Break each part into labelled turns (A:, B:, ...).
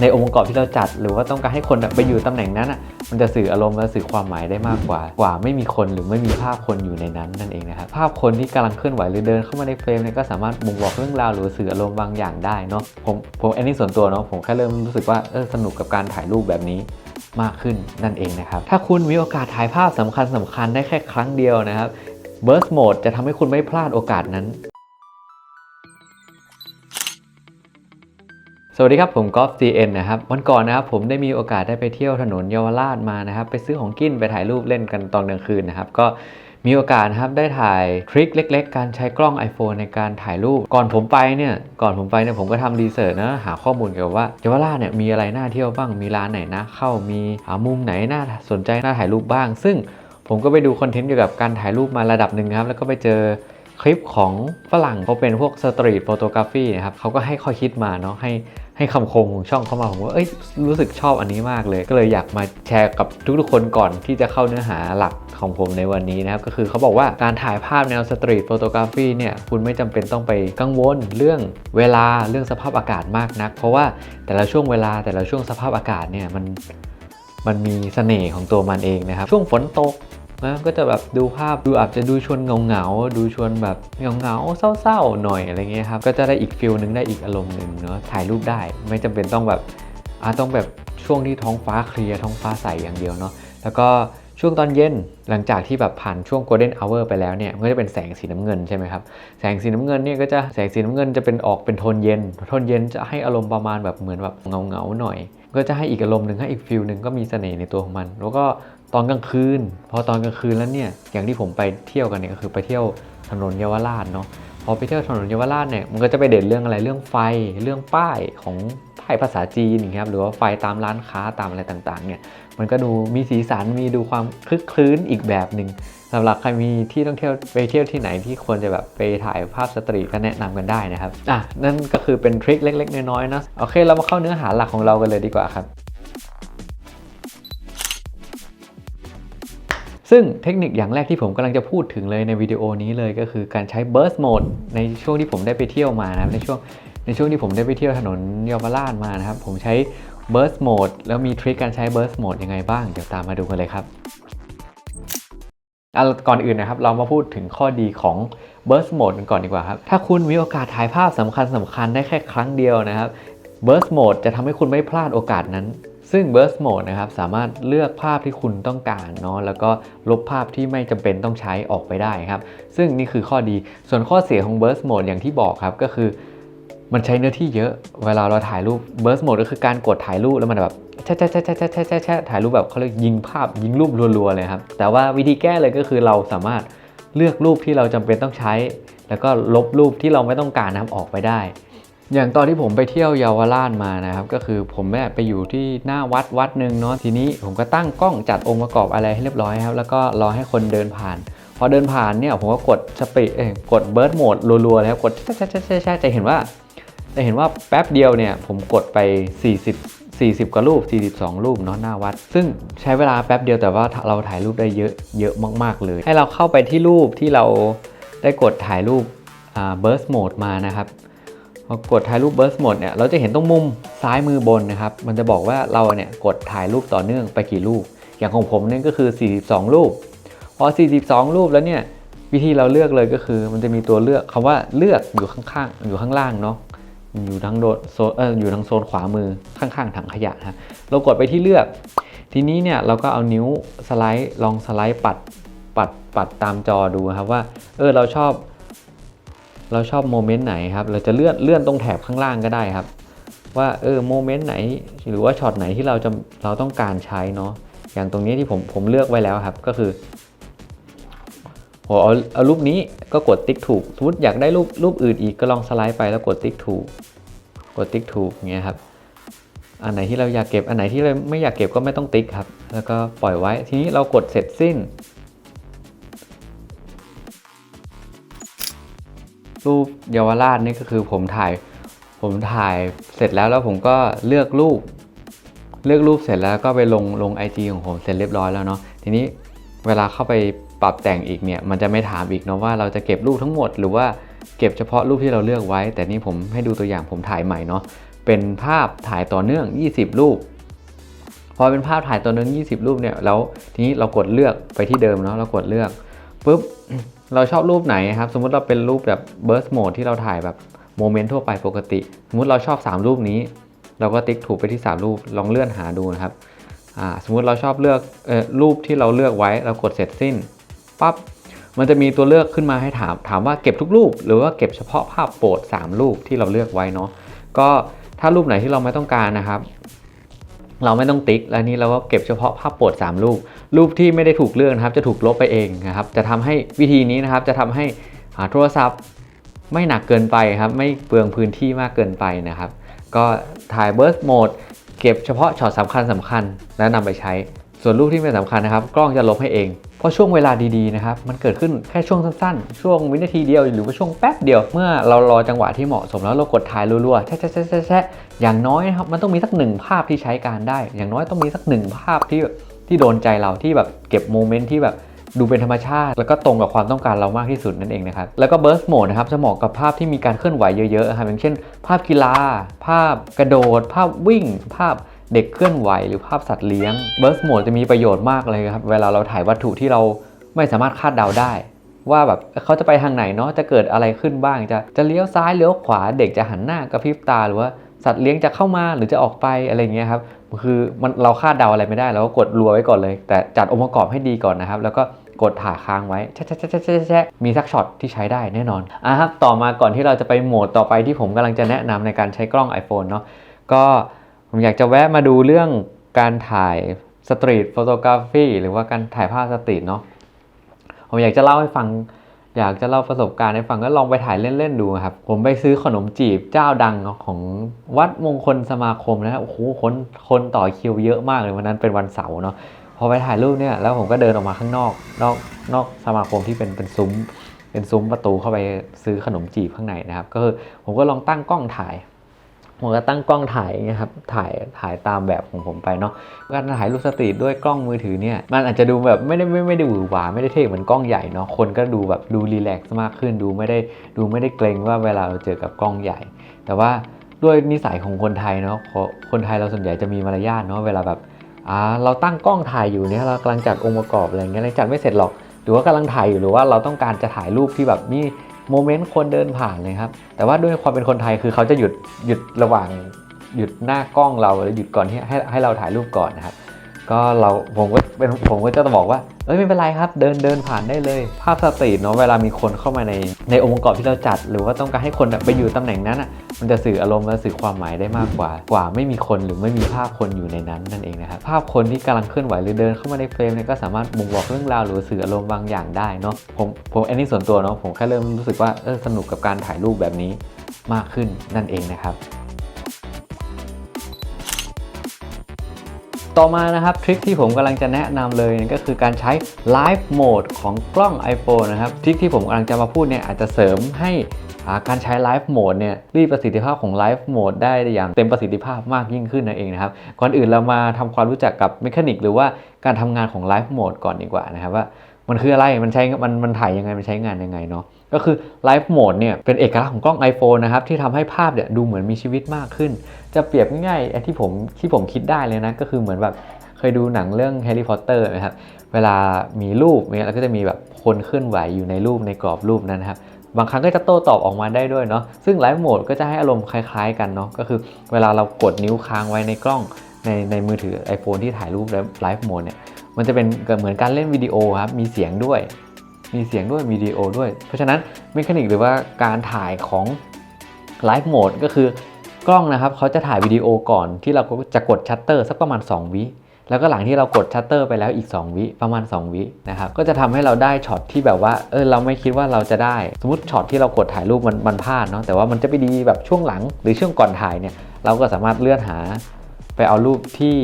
A: ในองค์ประกอบที่เราจัด หรือว่าต้องการให้คนไปอยู่ตำแหน่งนั้นอะมันจะสื่ออารมณ์และสื่อความหมายได้มากกว่า กว่าไม่มีคนหรือไม่มีภาพคนอยู่ในนั้นนั่นเองนะครับภาพคนที่กำลังเคลื่อนไหวหรือเดินเข้ามาในเฟรมเนี่ยก็สามารถบ่งบอกเรื่องราวหรือสื่ออารมณ์บางอย่างได้เนาะผมผมอันนี้ส่วนตัวเนาะผมแค่เริ่มรู้สึกว่าเออสนุกกับการถ่ายรูปแบบนี้มากขึ้นนั่นเองนะครับถ้าคุณมีโอกาสถ่ายภาพสำคัญสำคัญได้แค่ครั้งเดียวนะครับ Burst Mode จะทำให้คุณไม่พลาดโอกาสนั้น สวัสดีครับผมกอล์ฟ CN นะครับวันก่อนนะครับผมได้มีโอกาสได้ไปเที่ยวถนนเยาวราชมานะครับไปซื้อของกินไปถ่ายรูปเล่นกันตอนกลางคืนนะครับก็มีโอกาสครับได้ถ่ายทริคเล็ก ๆ การใช้กล้อง iPhone ในการถ่ายรูป ก่อนผมไปเนี่ยก่อนผมไปเนี่ยผมก็ทำรีเสิร์ชนะหาข้อมูลเกี่ยวกับว่าเยาวราชเนี่ยมีอะไรน่าเที่ยวบ้างมีร้านไหนนะเข้ามีหามุมไหนน่าสนใจน่าถ่ายรูปบ้าง ซึ่งผมก็ไปดูคอนเทนต์เกี่ยวกับการถ่ายรูปมาระดับหนึ่งครับแล้วก็ไปเจอคลิปของฝรั่งเขาเป็นพวกสตรีทโฟโตกราฟีนะครับเขาก็ให้ข้อคิดมาเนาะให้ ให้คำคมของช่องเข้ามาผมว่าเอ้ยรู้สึกชอบอันนี้มากเลย ก็เลยอยากมาแชร์กับทุกๆคนก่อนที่จะเข้าเนื้อหาหลักของผมในวันนี้นะครับก็คือเขาบอกว่าการถ่ายภาพแนวสตรีทโฟโตกราฟีเนี่ยคุณไม่จำเป็นต้องไปกังวลเรื่องเวลาเรื่องสภาพอากาศมากนัก เพราะว่าแต่ละช่วงเวลาแต่ละช่วงสภาพอากาศเนี่ยมันมันมีเสน่ห์ของตัวมันเองนะครับ ช่วงฝนตก นก็จะแบบดูภาพดูอาจจะดูชวนเงาเงาดูชวนแบบเงาเงาเศร้าๆหน่อยอะไรเงี้ยครับก็จะได้อีกฟิลนึงได้อีกอารมณ์หนึ่งเนาะถ่ายรูปได้ไม่จำเป็นต้องแบบอาต้องแบบช่วงที่ท้องฟ้าเคลียร์ท้องฟ้าใสอย่างเดียวเนาะแล้วก็ช่วงตอนเย็นหลังจากที่แบบผ่านช่วง golden hour ไปแล้วเนี่ยมันก็จะเป็นแสงสีน้ำเงินใช่ไหมครับแสงสีน้ำเงินเนี่ยก็จะแสงสีน้ำเงินจะเป็นออกเป็นโทนเย็นโทนเย็นจะให้อารมณ์ประมาณแบบเหมือนแบบเงาเงาหน่อย ก็จะให้อีกอารมณ์หนึ่งให้อีกฟิลหนึ่งก็มีเสน่ห์ในตัวของมัน แล้วก็ ตอนกลางคืน พอตอนกลางคืนแล้วเนี่ยอย่างที่ผมไปเที่ยวกันเนี่ยก็คือไปเที่ยวถนนเยาวราชเนาะพอไปเที่ยวถนนเยาวราชเนี่ยมันก็จะไปเด่นเรื่องอะไรเรื่องไฟเรื่องป้ายของป้ายภาษาจีนครับหรือว่าไฟตามร้านค้าตามอะไรต่างๆเนี่ยมันก็ดูมีสีสันมีดูความคลึกคลื้นอีกแบบหนึ่งสำหรับใครมีที่ต้องเที่ยวไปเที่ยวที่ไหนที่ควรจะแบบไปถ่ายภาพสตรีก็แนะนำกันได้นะครับอะนั่นก็คือเป็นทริคเล็ก ๆ น้อยๆนะโอเคเรามาเข้าเนื้อหาหลักของเรากันเลยดีกว่าครับ ซึ่งเทคนิคอย่างแรกที่ผมกำลังจะพูดถึงเลยในวิดีโอนี้เลยก็คือการใช้ burst mode ในช่วงที่ผมได้ไปเที่ยวมานะครับในช่วงในช่วงที่ผมได้ไปเที่ยวถนนเยาวราชมานะครับ ผมใช้ burst mode แล้วมีทริคการใช้ burst mode ยังไงบ้าง เดี๋ยวตามมาดูกันเลยครับเอาก่อนอื่นนะครับเรามาพูดถึงข้อดีของ burst mode กันก่อนดีกว่าครับ ถ้าคุณมีโอกาสถ่ายภาพสำคัญสำคัญได้แค่ครั้งเดียวนะครับ burst mode จะทำให้คุณไม่พลาดโอกาสนั้น ซึ่ง Burst Mode นะครับสามารถเลือกภาพที่คุณต้องการเนาะแล้วก็ลบภาพที่ไม่จำเป็นต้องใช้ออกไปได้ครับ ซึ่งนี่คือข้อดีส่วนข้อเสียของ Burst Mode อย่างที่บอกครับก็คือมันใช้เนื้อที่เยอะเวลาเราถ่ายรูป Burst Mode ก็คือการกดถ่ายรูปแล้วมันแบบแช่แช่แช่แช่แช่แช่แช่ถ่ายรูปแบบเขาเรียกยิงภาพยิงรูปรัวๆเลยครับแต่ว่าวิธีแก้เลยก็คือเราสามารถเลือกรูปที่เราจำเป็นต้องใช้ แล้วก็ลบรูปที่เราไม่ต้องการนำออกไปได้ อย่างตอนที่ผมไปเที่ยวเยาวราชมานะครับ ก็คือผมแม่ไปอยู่ที่หน้าวัดวัดหนึ่งเนาะทีนี้ผมก็ตั้งกล้องจัดองค์ประกอบอะไรให้เรียบร้อยครับ แล้วก็รอให้คนเดินผ่าน พอเดินผ่านเนี่ยผมก็กดสปีดเอ้กดเบิร์ดโหมดรัวๆเลยครับกดแช่แช่แช่แช่จะเห็นว่าจะเห็นว่าแป๊บเดียวเนี่ยผมกดไป 40 40 กว่ารูป 42 รูปเนาะหน้าวัด ซึ่งใช้เวลาแป๊บเดียวแต่ว่าเราถ่ายรูปได้เยอะเยอะมาก ๆ เลย ให้เราเข้าไปที่รูปที่เราได้กดถ่ายรูปอ่า burst mode มานะครับ พอกดถ่ายรูป burst mode เนี่ยเราจะเห็นตรงมุมซ้ายมือบนนะครับ มันจะบอกว่าเราเนี่ยกดถ่ายรูปต่อเนื่องไปกี่รูป อย่างของผมเนี่ยก็คือ 42 รูป พอ 42 รูปแล้วเนี่ยวิธีเราเลือกเลยก็คือ มันจะมีตัวเลือกคำว่าเลือกอยู่ข้างๆอยู่ข้างล่างเนาะอยู่ทางโดโซนเอออยู่ทางโซนขวามือข้างๆถังขยะนะเรากดไปที่เลือก ทีนี้เนี่ยเราก็เอานิ้วสไลด์ลองสไลด์ปัดปัดปัดตามจอดูครับว่าเออเราชอบ เราชอบโมเมนต์ไหนครับ เราจะเลื่อนเลื่อนตรงแถบข้างล่างก็ได้ครับ ว่าเออโมเมนต์ไหน หรือว่าช็อตไหนที่เราจะเราต้องการใช้เนาะอย่างตรงนี้ที่ผมผมเลือกไว้แล้วครับก็คือโหเอาเอารูปนี้ก็กดติ๊กถูกสมมติอยากได้รูปรูปอื่นอีกก็ลองสไลด์ไปแล้วกดติ๊กถูก กดติ๊กถูกเงี้ยครับอันไหนที่เราอยากเก็บอันไหนที่เราไม่อยากเก็บก็ไม่ต้องติ๊กครับ แล้วก็ปล่อยไว้ทีนี้เรากดเสร็จสิ้น รูปเยาวราชนี่ก็คือผมถ่าย ผมถ่ายเสร็จแล้วแล้วผมก็เลือกรูป เลือกรูปเสร็จแล้วก็ไปลงลง IG ของผมเสร็จเรียบร้อยแล้วเนาะทีนี้เวลาเข้าไปปรับแต่งอีกเนี่ยมันจะไม่ถามอีกเนาะว่าเราจะเก็บรูปทั้งหมดหรือว่าเก็บเฉพาะรูปที่เราเลือกไว้ แต่นี่ผมให้ดูตัวอย่างผมถ่ายใหม่เนาะเเป็นภาพถ่ายต่อเนื่อง 20 รูป พอเป็นภาพถ่ายต่อเนื่อง 20 รูปเนี่ยแล้วทีนี้เรากดเลือกไปที่เดิมเนาะเรากดเลือกปุ๊บ เราชอบรูปไหนครับ สมมุติเราเป็นรูปแบบ burst mode ที่เราถ่ายแบบโมเมนต์ทั่วไปปกติ สมมุติเราชอบ 3 รูปนี้ เราก็ติ๊กถูกไปที่ 3 รูปลองเลื่อนหาดูนะครับสมมุติเราชอบเลือกออรูปที่เราเลือกไว้เรากดเสร็จสิ้นปั๊บมันจะมีตัวเลือกขึ้นมาให้ถาม ถามว่าเก็บทุกรูป หรือว่าเก็บเฉพาะภาพโปรด 3 รูปที่เราเลือกไว้เนาะก็ถ้ารูปไหนที่เราไม่ต้องการนะครับ เราไม่ต้องติ๊ก แล้วนี้เราก็เก็บเฉพาะภาพโปรด 3 รูป รูปที่ไม่ได้ถูกเลือกนะครับ จะถูกลบไปเองนะครับ จะทำให้วิธีนี้นะครับ จะทำให้โทรศัพท์ไม่หนักเกินไปครับ ไม่เปลืองพื้นที่มากเกินไปนะครับ ก็ถ่าย burst mode เก็บเฉพาะช็อตสำคัญสำคัญแล้วนำไปใช้ ส่วนรูปที่ไม่สำคัญนะครับ กล้องจะลบให้เอง เพราะช่วงเวลาดีๆนะครับ มันเกิดขึ้นแค่ช่วงสั้นๆ ช่วงวินาทีเดียวหรือว่าช่วงแป๊บเดียว เมื่อเรารอจังหวะที่เหมาะสมแล้วเรากดถ่ายรัวๆ แชะๆๆๆๆอย่างน้อยนะครับ มันต้องมีสักหนึ่งภาพที่ใช้การได้ อย่างน้อยต้องมีสักหนึ่งภาพที่ ที่โดนใจเราที่แบบเก็บโมเมนต์ที่แบบดูเป็นธรรมชาติ แล้วก็ตรงกับความต้องการเรามากที่สุดนั่นเองนะครับ แล้วก็ burst mode นะครับจะเหมาะกับภาพที่มีการเคลื่อนไหวเยอะๆครับอย่างเช่น ภาพกีฬา ภาพกระโดด ภาพวิ่ง ภาพเด็กเคลื่อนไหว หรือภาพสัตว์เลี้ยง burst mode จะมีประโยชน์มากเลยครับเวลาเราถ่ายวัตถุที่เราไม่สามารถคาดเดาได้ ว่าแบบเขาจะไปทางไหนเนาะจะเกิดอะไรขึ้นบ้าง จะจะเลี้ยวซ้ายเลี้ยวขวาเด็กจะหันหน้ากระพริบตาหรือว่าสัตว์เลี้ยงจะเข้ามาหรือจะออกไปอะไรเงี้ยครับ คือมันเราคาดเดาอะไรไม่ได้เราก็กดรัวไว้ก่อนเลย แต่จัดองค์ประกอบให้ดีก่อนนะครับ แล้วก็กดถ่ายค้างไว้แชะแชะแชะแชะแชะแชะมีสักช็อตที่ใช้ได้แน่นอนอะครับต่อมาก่อนที่เราจะไปโหมดต่อไปที่ผมกำลังจะแนะนำในการใช้กล้อง iPhone เนาะก็ผมอยากจะแวะมาดูเรื่องการถ่ายสตรีทโฟโตกราฟีหรือว่าการถ่ายภาพสตรีทเนาะผมอยากจะเล่าให้ฟัง อยากจะเล่าประสบการณ์ให้ฟังก็ลองไปถ่ายเล่นๆดูครับ ผมไปซื้อขนมจีบเจ้าดังของวัดมงคลสมาคมนะครับโอ้โหคนคนต่อคิวเยอะมากเลยวันนั้นเป็นวันเสาร์เนาะพอไปถ่ายรูปเนี่ยแล้วผมก็เดินออกมาข้างนอกนอกนอกสมาคมที่เป็นเป็นซุ้มเป็นซุ้มประตูเข้าไปซื้อขนมจีบข้างในนะครับ ก็คือผมก็ลองตั้งกล้องถ่าย ผมก็ตั้งกล้องถ่ายอย่างเงี้ยครับ ถ่ายถ่ายตามแบบของผมไปเนาะ การถ่ายรูปสตรีทด้วยกล้องมือถือเนี่ย มันอาจจะดูแบบไม่ได้ไม่ไม่ได้หวือหวาไม่ได้เท่เหมือนกล้องใหญ่เนาะ คนก็ดูแบบดูรีแลกซ์มากขึ้น ดูไม่ได้ดูไม่ได้เกรงว่าเวลาเราเจอกับกล้องใหญ่ แต่ว่าด้วยนิสัยของคนไทยเนาะ คนคนไทยเราส่วนใหญ่จะมีมารยาทเนาะ เวลาแบบอ่าเราตั้งกล้องถ่ายอยู่เนี่ย เรากำลังจัดองค์ประกอบอะไรเงี้ย เราจัดไม่เสร็จหรอก หรือว่ากำลังถ่ายอยู่ หรือว่าเราต้องการจะถ่ายรูปที่แบบมี โมเมนต์คนเดินผ่านเลยครับ แต่ว่าด้วยความเป็นคนไทยคือเขาจะหยุดหยุดระหว่างหยุดหน้ากล้องเราหรือหยุดก่อนที่ให้ให้เราถ่ายรูปก่อนนะครับ ก็เราผมก็เป็นผมก็จะบอกว่า เอ้ยไม่เป็นไรครับ เดินเดินผ่านได้เลย ภาพสตรีทเนาะเวลามีคนเข้ามาในในองค์ประกอบที่เราจัด หรือว่าต้องการให้คนไปอยู่ตำแหน่งนั้นอะมันจะสื่ออารมณ์และสื่อความหมายได้มากกว่า กว่าไม่มีคนหรือไม่มีภาพคนอยู่ในนั้นนั่นเองนะครับภาพคนที่กำลังเคลื่อนไหวหรือเดินเข้ามาในเฟรมเนี่ยก็สามารถบ่งบอกเรื่องราวหรือสื่ออารมณ์บางอย่างได้เนาะผมผมอันนี้ส่วนตัวเนาะผมแค่เริ่มรู้สึกว่าเออสนุกกับการถ่ายรูปแบบนี้มากขึ้นนั่นเองนะครับ ต่อมานะครับทริคที่ผมกำลังจะแนะนำเลยก็คือการใช้ Live Mode ของกล้อง iPhone นะครับทริคที่ผมกำลังจะมาพูดเนี่ยอาจจะเสริมให้การใช้ Live Mode เนี่ยรีดประสิทธิภาพของ Live Mode ได้อย่างเต็มประสิทธิภาพมากยิ่งขึ้นนั่นเองนะครับก่อนอื่นเรามาทำความรู้จักกับเมคานิกหรือว่าการทำงานของ Live Mode ก่อนดีกว่านะครับว่ามันคืออะไร มันใช้ มัน มันถ่ายยังไง มันใช้งานยังไงเนาะ ก็คือ Live Mode เนี่ย เป็นเอกลักษณ์ของกล้อง iPhone นะครับ ที่ทำให้ภาพเนี่ยดูเหมือนมีชีวิตมากขึ้น จะเปรียบง่ายๆไอ้ที่ผมที่ผมคิดได้เลยนะ ก็คือเหมือนแบบเคยดูหนังเรื่อง Harry Potter ไหมครับ เวลามีรูปเนี่ยแล้วก็จะมีแบบคนเคลื่อนไหวอยู่ในรูปในกรอบรูปนั้นนะครับบางครั้งก็จะโต้ตอบออกมาได้ด้วยเนาะซึ่ง Live Mode ก็จะให้อารมณ์คล้ายๆกันเนาะก็คือเวลาเรากดนิ้วค้างไว้ในกล้องในในมือถือ iPhone ที่ถ่ายรูปแล้ว Live Mode เนี่ยมันจะเป็นเหมือนการเล่นวิดีโอครับมีเสียงด้วย มีเสียงด้วยวิดีโอด้วย เพราะฉะนั้นเมคานิกหรือว่าการถ่ายของ Live Mode ก็คือ กล้องนะครับเขาจะถ่ายวิดีโอก่อนที่เราจะกดชัตเตอร์สักประมาณ 2 วิแล้วก็หลังที่เรากดชัตเตอร์ไปแล้วอีก 2 วิประมาณ 2 วินะครับก็จะทำให้เราได้ช็อตที่แบบว่าเออเราไม่คิดว่าเราจะได้ สมมติช็อตที่เรากดถ่ายรูปมันมันพลาดเนาะแต่ว่ามันจะไปดีแบบช่วงหลังหรือช่วงก่อนถ่ายเนี่ยเราก็สามารถเลื่อนหาไปเอารูปที่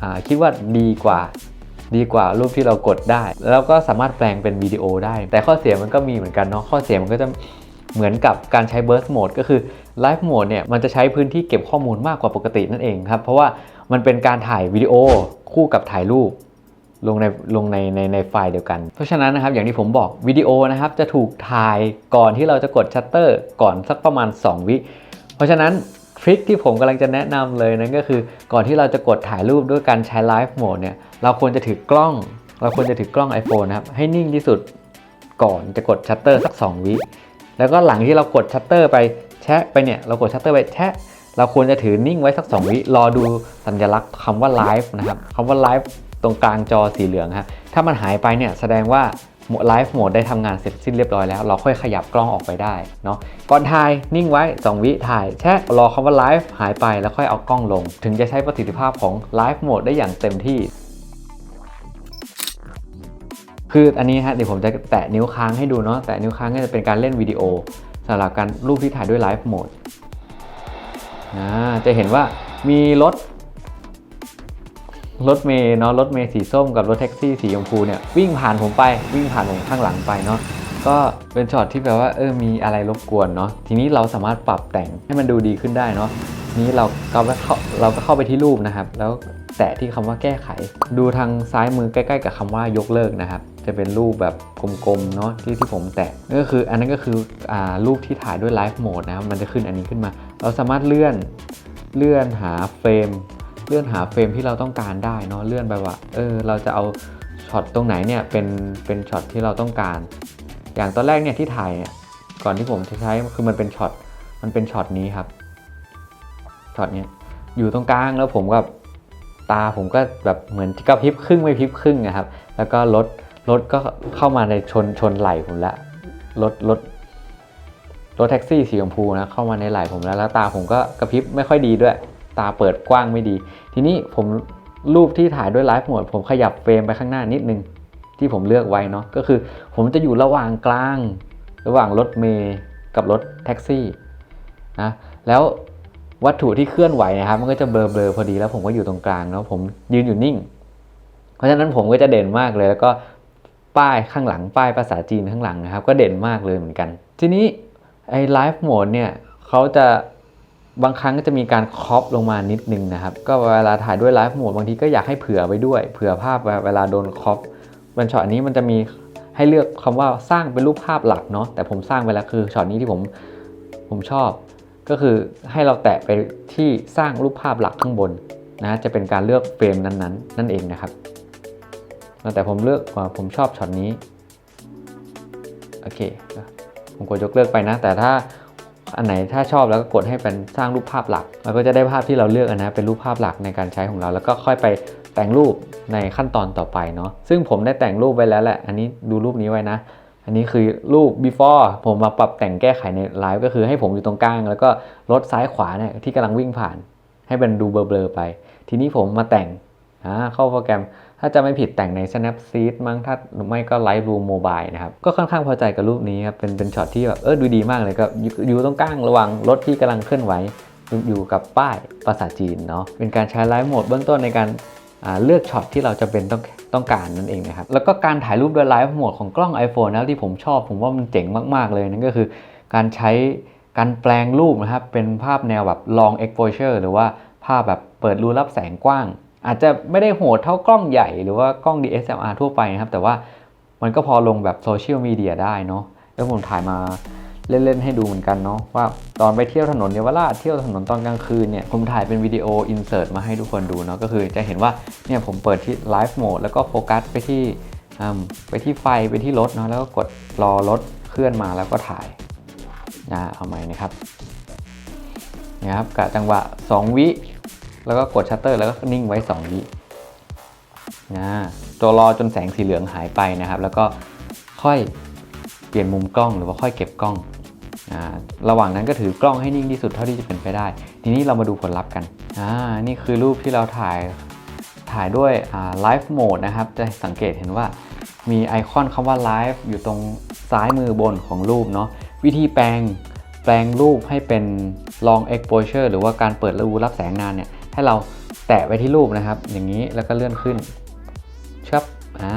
A: อ่าคิดว่าดีกว่าดีกว่ารูปที่เรากดได้ แล้วก็สามารถแปลงเป็นวิดีโอได้ แต่ข้อเสียมันก็มีเหมือนกันเนาะข้อเสียมันก็จะเหมือนกับการใช้ burst mode ก็คือ live mode เนี่ยมันจะใช้พื้นที่เก็บข้อมูลมากกว่าปกตินั่นเองครับ เพราะว่ามันเป็นการถ่ายวิดีโอคู่กับถ่ายรูปลงในลงในในในไฟล์เดียวกัน เพราะฉะนั้นนะครับอย่างที่ผมบอกวิดีโอนะครับจะถูกถ่ายก่อนที่เราจะกดชัตเตอร์ก่อนสักประมาณ 2 วิ เพราะฉะนั้นทริคที่ผมกำลังจะแนะนำเลยนั่นก็คือก่อนที่เราจะกดถ่ายรูปด้วยการใช้ไลฟ์โหมดเนี่ยเราควรจะถือกล้อง เราควรจะถือกล้อง iPhone นะครับให้นิ่งที่สุดก่อนจะกดชัตเตอร์สัก 2 วิ แล้วก็หลังที่เรากดชัตเตอร์ไปะไปเนี่ยเรากดชัตเตอร์ไปแชะเราควรจะถือนิ่งไว้สัก 2 วิรอดูสัญลักษณ์คำว่าไลฟ์นะครับคำว่าไลฟ์ตรงกลางจอสีเหลืองครับถ้ามันหายไปเนี่ยแสดงว่าไลฟ์โหมดได้ทำงานเสร็จสิ้นเรียบร้อยแล้ว เราค่อยขยับกล้องออกไปได้เนาะก่อนถ่ายนิ่งไว้ 2 วิถ่ายแชะรอคำว่าไลฟ์หายไปแล้วค่อยเอากล้องลง ถึงจะใช้ประสิทธิภาพของไลฟ์โหมดได้อย่างเต็มที่คืออันนี้ฮะเดี๋ยวผมจะแตะนิ้วค้างให้ดูเนาะแตะนิ้วค้างก็จะเป็นการเล่นวิดีโอ สำหรับการรูปที่ถ่ายด้วยไลฟ์โหมดนะจะเห็นว่ามีรถรถเมย์เนาะรถเมย์สีส้มกับรถแท็กซี่สีชมพูเนี่ยวิ่งผ่านผมไปวิ่งผ่านผมข้างหลังไปเนาะก็เป็นช็อตที่แบบว่าเออมีอะไรรบกวนเนาะทีนี้เราสามารถปรับแต่งให้มันดูดีขึ้นได้เนาะนี้เราก็เข้าเราก็เข้าไปที่รูปนะครับ แล้ว แตะที่คำว่าแก้ไข ดูทางซ้ายมือใกล้ๆ กับคำว่ายกเลิกนะครับ จะเป็นรูปแบบกลมๆเนาะที่ที่ผมแตะนั่นก็คืออันนั้นก็คืออ่ารูปที่ถ่ายด้วยไลฟ์โหมดนะครับมันจะขึ้นอันนี้ขึ้นมา เราสามารถเลื่อนเลื่อนหาเฟรม เลื่อนหาเฟรมที่เราต้องการได้เนาะเลื่อนไปว่าเออเราจะเอาช็อตตรงไหนเนี่ยเป็นเป็นช็อตที่เราต้องการ อย่างตอนแรกเนี่ยที่ถ่ายเนี่ยก่อนที่ผมจะใช้คือมันเป็นช็อตมันเป็นช็อตนี้ครับช็อตนี้อยู่ตรงกลางแล้วผมกับ ตาผมก็แบบเหมือนกระพริบครึ่งไม่พริบครึ่งนะครับ แล้วก็รถรถก็เข้ามาในชนชนไหล่ผมละรถรถรถแท็กซี่สีชมพูนะเข้ามาในไหล่ผมแล้วแล้วตาผมก็กระพริบไม่ค่อยดีด้วย ตาเปิดกว้างไม่ดี ทีนี้ผมรูปที่ถ่ายด้วยไลฟ์โหมดผมขยับเฟรมไปข้างหน้านิดนึงที่ผมเลือกไว้เนาะก็คือผมจะอยู่ระหว่างกลาง ระหว่างรถเมย์กับรถแท็กซี่นะแล้ว วัตถุที่เคลื่อนไหวนะครับ มันก็จะเบลอๆพอดีแล้วผมก็อยู่ตรงกลางเนาะผมยืนอยู่นิ่ง เพราะฉะนั้นผมก็จะเด่นมากเลย แล้วก็ป้ายข้างหลังป้ายภาษาจีนข้างหลังนะครับ ก็เด่นมากเลยเหมือนกัน ทีนี้ไอ้ไลฟ์โหมดเนี่ยเขาจะบางครั้งก็จะมีการครอปลงมานิดนึงนะครับ ก็เวลาถ่ายด้วยไลฟ์โหมดบางทีก็อยากให้เผื่อไว้ด้วย เผื่อภาพเวลาโดนครอปมันช็อตนี้มันจะมีให้เลือกคำว่าสร้างเป็นรูปภาพหลักเนาะแต่ผมสร้างไปแล้วคือช็อตนี้ที่ผมผมชอบ ก็คือให้เราแตะไปที่สร้างรูปภาพหลักข้างบนนะจะเป็นการเลือกเฟรมนั้นๆ นั่นเองนะครับ แต่ผมเลือกผมชอบช็อตนี้โอเคผมกดยกเลิกไปนะ แต่ถ้าอันไหนถ้าชอบแล้วก็กดให้เป็นสร้างรูปภาพหลักเราก็จะได้ภาพที่เราเลือกนะเป็นรูปภาพหลักในการใช้ของเรา แล้วก็ค่อยไปแต่งรูปในขั้นตอนต่อไปเนาะซึ่งผมได้แต่งรูปไว้แล้วแหละ อันนี้ดูรูปนี้ไว้นะ อันนี้คือรูป before ผมมาปรับแต่งแก้ไขในไลฟ์ก็คือให้ผมอยู่ตรงกลาง แล้วก็รถซ้ายขวาเนี่ยที่กำลังวิ่งผ่าน ให้เป็นดูเบลอๆไป ทีนี้ผมมาแต่งอ่าเข้าโปรแกรมถ้าจะไม่ผิดแต่งใน Snapseed มั้งถ้าหรือไม่ก็ Lightroom Mobile นะครับ ก็ค่อนข้างพอใจกับรูปนี้ครับ เป็นเป็นช็อตที่แบบเออดูดีมากเลยก็อยู่อยู่ตรงกลางระหว่างรถที่กำลังเคลื่อนไหวอยู่กับป้ายภาษาจีนเนาะเป็นการใช้ไลฟ์โหมดเบื้องต้นในการ เลือกช็อตที่เราจะเป็นต้องต้องการนั่นเองนะครับ แล้วก็การถ่ายรูปโดยไลฟ์โหมดของกล้อง iPhone นะที่ผมชอบผมว่ามันเจ๋งมาก ๆ เลยนั่นก็คือการใช้การแปลงรูปนะครับ เป็นภาพแนวแบบ long exposure หรือว่าภาพแบบเปิดรูรับแสงกว้าง อาจจะไม่ได้โหดเท่ากล้องใหญ่หรือว่ากล้อง DSLR ทั่วไปนะครับ แต่ว่ามันก็พอลงแบบโซเชียลมีเดียได้เนาะแล้วผมถ่ายมา เล่นๆให้ดูเหมือนกันเนาะว่าตอนไปเที่ยวถนนเยาวราชเที่ยวถนนตอนกลางคืนเนี่ยผมถ่ายเป็นวิดีโออินเสิร์ตมาให้ทุกคนดูเนาะก็คือจะเห็นว่าเนี่ยผมเปิดที่ไลฟ์โหมดแล้วก็โฟกัสไปที่ไปที่ไฟไปที่รถเนาะแล้วก็กดรอรถเคลื่อนมาแล้วก็ถ่ายนะเอาใหม่นะครับนะครับกะจังหวะ 2 วิแล้วก็กดชัตเตอร์แล้วก็นิ่งไว้ 2 วินะตัวรอจนแสงสีเหลืองหายไปนะครับ แล้วก็ค่อยเปลี่ยนมุมกล้องหรือว่าค่อยเก็บกล้อง ระหว่างนั้นก็ถือกล้องให้นิ่งที่สุดเท่าที่จะเป็นไปได้ ทีนี้เรามาดูผลลัพธ์กันอ่านี่คือรูปที่เราถ่ายถ่ายด้วยไลฟ์โหมดนะครับ จะสังเกตเห็นว่ามีไอคอนคำว่าไลฟ์อยู่ตรงซ้ายมือบนของรูปเนาะวิธีแปลงแปลงรูปให้เป็น long exposure หรือว่าการเปิดรูรับแสงนานเนี่ยให้เราแตะไปที่รูปนะครับ อย่างนี้แล้วก็เลื่อนขึ้นชับอ่า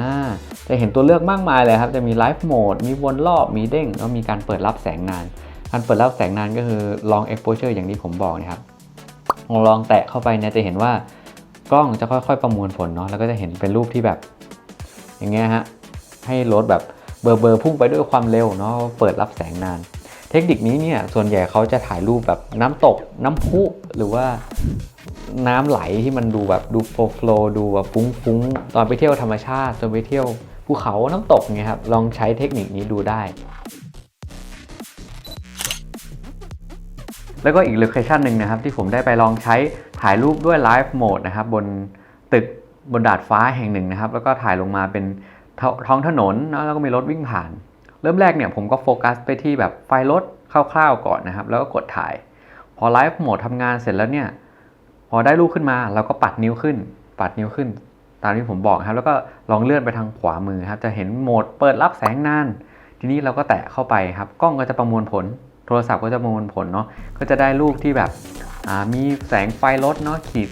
A: จะเห็นตัวเลือกมากมายเลยครับ จะมีไลฟ์โหมด มีวนรอบ มีเด้ง แล้วมีการเปิดรับแสงนาน การเปิดรับแสงนานก็คือ long exposure อย่างที่ผมบอกนะครับ ลองแตะเข้าไปเนี่ยจะเห็นว่ากล้องจะค่อยๆประมวลผลเนาะ แล้วก็จะเห็นเป็นรูปที่แบบ อย่างเงี้ยฮะ ให้รถแบบเบอร์เบอร์พุ่งไปด้วยความเร็วเนาะ เปิดรับแสงนาน เทคนิคนี้เนี่ย ส่วนใหญ่เขาจะถ่ายรูปแบบน้ำตก น้ำพุหรือว่าน้ำไหลที่มันดูแบบดูโฟล์ดูแบบฟุ้งๆ ตอนไปเที่ยวธรรมชาติตอนไปเที่ยว ภูเขาน้ำตกเงี้ยครับลองใช้เทคนิคนี้ดูได้ แล้วก็อีกโลเคชันหนึ่งนะครับที่ผมได้ไปลองใช้ถ่ายรูปด้วยไลฟ์โหมดนะครับบนตึกบนดาดฟ้าแห่งหนึ่งนะครับ แล้วก็ถ่ายลงมาเป็นท้องถนนนะแล้วก็มีรถวิ่งผ่าน เริ่มแรกเนี่ยผมก็โฟกัสไปที่แบบไฟรถคร่าวๆก่อนนะครับ แล้วก็กดถ่าย พอไลฟ์โหมดทำงานเสร็จแล้วเนี่ยพอได้รูปขึ้นมาเราก็ปัดนิ้วขึ้น ปัดนิ้วขึ้น ตามที่ผมบอกครับแล้วก็ลองเลื่อนไปทางขวามือครับจะเห็นโหมดเปิดรับแสงนาน ทีนี้เราก็แตะเข้าไปครับกล้องก็จะประมวลผล โทรศัพท์ก็จะประมวลผลเนาะก็จะได้รูปที่แบบมีแสงไฟลดเนาะขีด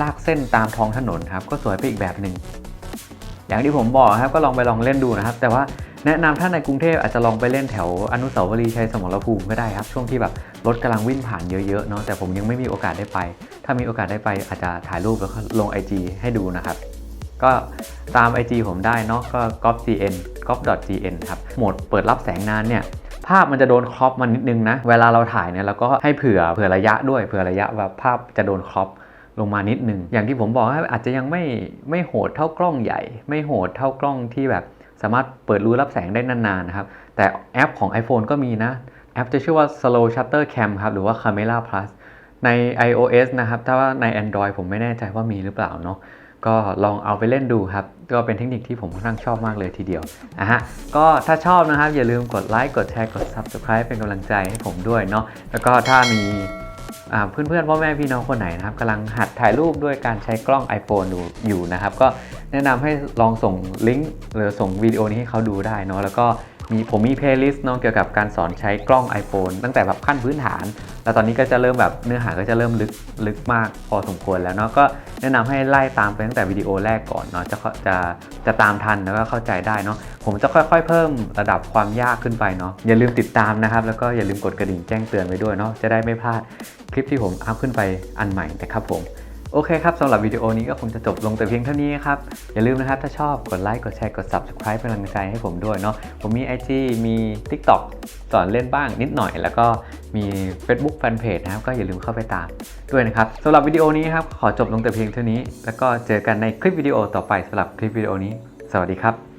A: ลากเส้นตามท้องถนนครับก็สวยไปอีกแบบหนึ่งอย่างที่ผมบอกครับก็ลองไปลองเล่นดูนะครับ แต่ว่า แนะนำถ้าในกรุงเทพอาจจะลองไปเล่นแถวอนุสาวรีย์ชัยสมรภูมิก็ได้ครับ ช่วงที่แบบรถกำลังวิ่งผ่านเยอะๆเนาะแต่ผมยังไม่มีโอกาสได้ไป ถ้ามีโอกาสได้ไปอาจจะถ่ายรูปแล้วก็ลง IG ให้ดูนะครับ ก็ตาม IG ผมได้เนาะก็ golfgn golf.gn ครับโหมดเปิดรับแสงนานเนี่ยภาพมันจะโดนครอปมานิดนึงนะ เวลาเราถ่ายเนี่ยเราก็ให้เผื่อเผื่อระยะด้วยเผื่อระยะว่าภาพจะโดนครอปลงมานิดนึง อย่างที่ผมบอกอาจจะยังไม่ไม่โหดเท่ากล้องใหญ่ ไม่โหดเท่ากล้องที่แบบ สามารถเปิดรูรับแสงได้นานๆนะครับ แต่แอปของ iPhone ก็มีนะ แอปจะชื่อว่า Slow Shutter Cam ครับ หรือว่า Camera Plus ใน iOS นะครับ ถ้าว่าใน Android ผมไม่แน่ใจว่ามีหรือเปล่าเนาะ ก็ลองเอาไปเล่นดูครับ ก็เป็นเทคนิคที่ผมค่อนข้างชอบมากเลยทีเดียวนะฮะ ก็ถ้าชอบนะครับ อย่าลืมกดไลค์ กดแชร์ กด Subscribe เป็นกำลังใจให้ผมด้วยเนาะ แล้วก็ถ้ามีอ่าเพื่อนๆพ่อแม่พี่น้องคนไหนนะครับกำลังหัดถ่ายรูปด้วยการใช้กล้อง iPhone ดูอยู่นะครับ ก็ แนะนำให้ลองส่งลิงก์หรือส่งวิดีโอนี้ให้เขาดูได้เนาะแล้วก็มีผมมีเพลย์ลิสต์เนาะเกี่ยวกับการสอนใช้กล้อง iPhone ตั้งแต่แบบขั้นพื้นฐาน แล้วตอนนี้ก็จะเริ่มแบบเนื้อหาก็จะเริ่มลึกลึกมากพอสมควรแล้วเนาะก็แนะนำให้ไล่ตามไปตั้งแต่วิดีโอแรกก่อนเนาะจะจะจะตามทันแล้วก็เข้าใจได้เนาะผมจะค่อยๆ เพิ่มระดับความยากขึ้นไปเนาะอย่าลืมติดตามนะครับ แล้วก็อย่าลืมกดกระดิ่งแจ้งเตือนไว้ด้วยเนาะจะได้ไม่พลาดคลิปที่ผมอัพขึ้นไปอันใหม่นะครับผม โอเคครับสำหรับวิดีโอนี้ก็คงจะจบลงแต่เพียงเท่านี้ครับ อย่าลืมนะครับ ถ้าชอบกดไลค์กดแชร์กด Subscribe เป็นกำลังใจให้ผมด้วยเนาะผมมี IG มี TikTok สอนเล่นบ้างนิดหน่อย แล้วก็มี Facebook Fanpage นะครับ ก็อย่าลืมเข้าไปตามด้วยนะครับสำหรับวิดีโอนี้ครับขอจบลงแต่เพียงเท่านี้ แล้วก็เจอกันในคลิปวิดีโอต่อไปสำหรับคลิปวิดีโอนี้ สวัสดีครับ